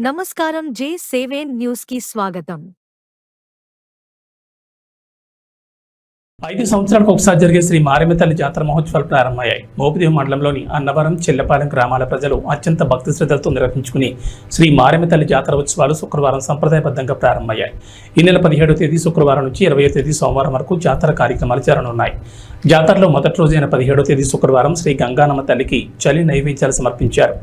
నమస్కారం జే సేవేన్ న్యూస్కి స్వాగతం. ఐదు సంవత్సరాలకు ఒకసారి జరిగే శ్రీ మారేమతల్లి జాతర మహోత్సవాలు ప్రారంభమయ్యాయి. మోపిదేవి మండలంలోని అన్నవరం చెల్లపాలెం గ్రామాల ప్రజలు అత్యంత భక్తి శ్రద్ధలతో నిర్వహించుకుని శ్రీ మారేమతల్లి జాతర ఉత్సవాలు శుక్రవారం సంప్రదాయబద్ధంగా ప్రారంభమయ్యాయి. ఈ నెల పదిహేడవ తేదీ శుక్రవారం నుంచి ఇరవై తేదీ సోమవారం వరకు జాతర కార్యక్రమాలు జరగనున్నాయి. జాతరలో మొదటి రోజైన పదిహేడో తేదీ శుక్రవారం శ్రీ గంగానమ్మ తల్లికి చలి నైవేద్యాలు సమర్పించారు.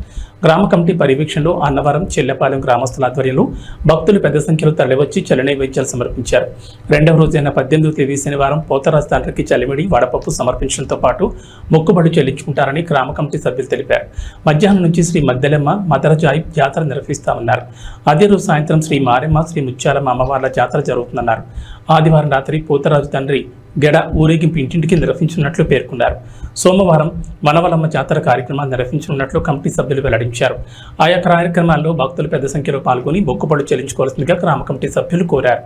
గ్రామ కమిటీ పర్యవేక్షణలో అన్నవరం చెల్లెపాలెం గ్రామస్తుల ఆధ్వర్యంలో భక్తులు పెద్ద సంఖ్యలో తరలివచ్చి చలి నైవేద్యాలు సమర్పించారు. రెండవ రోజైన పద్దెనిమిదవ తేదీ శనివారం పోతరాజు తండ్రికి చలిమిడి వడపప్పు సమర్పించడంతో పాటు మొక్కుబడి చెల్లించుకుంటారని గ్రామ కమిటీ సభ్యులు తెలిపారు. మధ్యాహ్నం నుంచి శ్రీ మద్దెలమ్మ మదరజాయి జాతర నిర్వహిస్తామన్నారు. అదే రోజు సాయంత్రం శ్రీ మారెమ్మ శ్రీ ముత్యాలమ్మ అమ్మవార్ల జాతర జరుగుతుందన్నారు. ఆదివారం రాత్రి పోతరాజు తండ్రి గెడ ఊరేగింపు ఇంటింటికి నిర్వహించనున్నట్లు పేర్కొన్నారు. సోమవారం మనవలమ్మ జాతర కార్యక్రమాలు నిర్వహించనున్నట్లు కమిటీ సభ్యులు వెల్లడించారు. ఆయా కార్యక్రమాల్లో భక్తులు పెద్ద సంఖ్యలో పాల్గొని బొక్కుపడు చెల్లించుకోవాల్సిందిగా గ్రామ కమిటీ సభ్యులు కోరారు.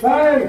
ఫోన్